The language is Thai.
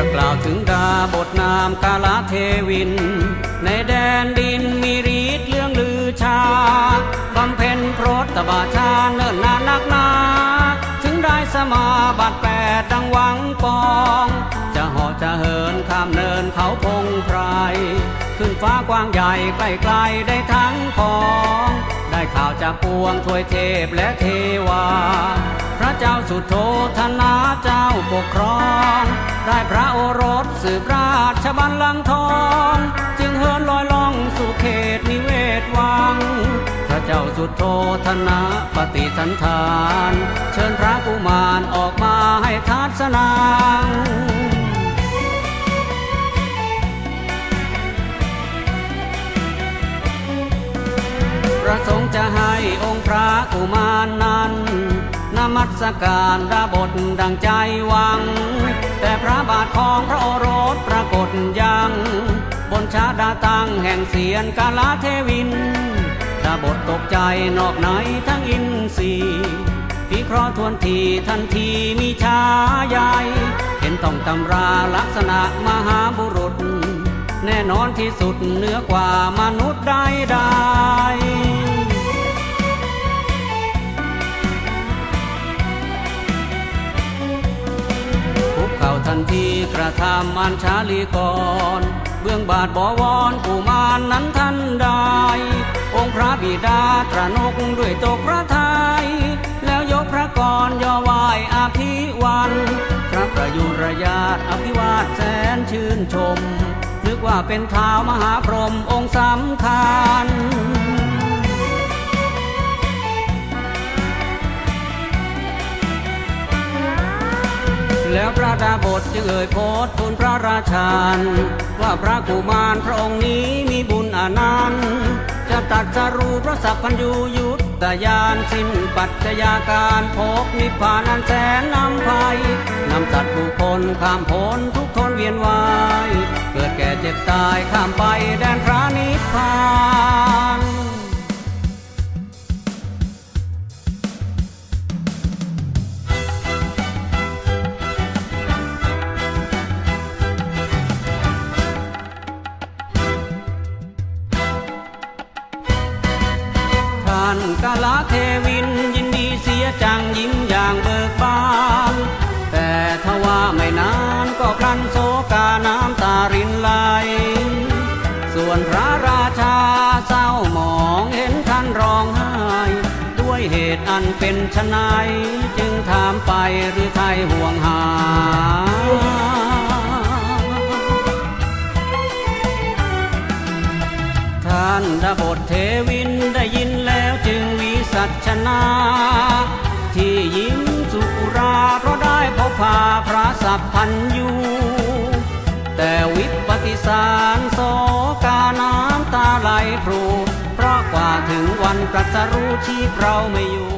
ะกล่าวถึงดาบทนามกาลเทวิน ในแดนดินมีฤทธิ์เรื่องลือชาบำเพ็ญโปรดตบาชาเนิ่นนานนักนา ถึงได้สมาบัติแปดดังหวังปอง จะเหอจะเหินข้ามเนินเขาพงไพร ขึ้นฟ้ากว้างใหญ่ใกล้ไกลได้ทั้งของ ได้ข่าวจากปวงถวยเทพและเทวา พระเจ้าสุโธธนาเจ้าปกครอง ได้พระโอรสสืบราชบัลลังก์ทอง จึงเหินลอยล่องสู่เขตนิเวศวัง พระเจ้าสุโธธนะปฏิสันฐาน เชิญพระกุมารออกมาให้ทัศนา ประสงค์จะให้องค์พระกุมารนั้นนมัสการดาบทดังใจหวัง แต่พระบาทของพระโอรสปรากฏยัง บนชาดาตังแห่งเสียนกาลาเทวินดาบทตกใจนอกไหนทั้งอินทรีพิเคราะห์ทวนทีทันทีมีชาใหญ่เห็นต้องตำราลักษณะมหาบุรุษ แน่นอนที่สุดเหนือกว่ามนุษย์ใดๆ ทันทีกระทำอันชาลีก่อนเบื้องบาทบวรกุมารนนั้นทันได้องค์พระบิดาตรนกด้วยตกพระทยัยแล้วยกพระกรย่อไหวอภิวันพระประยุรญาตอภิวาทแสนชื่นชม นึกว่าเป็นเท้าวมหาพรหมองค์สำคัญ แล้วพระดาบทจึงเอ่ยโพสทูลพระราชาว่าพระกุมารพระองค์นี้มีบุญอนันต์จะตัดสรูปพระสัพพัญญูยุตตยานสิ้นปัจจยาการพบนิพพานันแสนนำภัยนำสัตว์บุคคลข้ามพ้นทุกทนเวียนวาย เกิดแก่เจ็บตายข้ามไปแดนพระนิพพานานกาลาเทวินยินดีเสียจังยิ้มอย่างเบิกบาน แต่ทว่าไม่นานก็พลันโศกาน้ำตารินไหล ส่วนพระราชาเศร้าหมองเห็นท่านร้องไห้ ด้วยเหตุอันเป็นชนายจึงถามไปหรือไทยห่วงหาท่านดาบทเทวินได้ยินแล้ว สัชนา ที่ยิ้มสุราเพราะได้พบพาพระสัพพันยูแต่วิปฏิสารโสกาน้ำตาไหลพรู เพราะกว่าถึงวันตรัสรู้ชีพเราไม่อยู่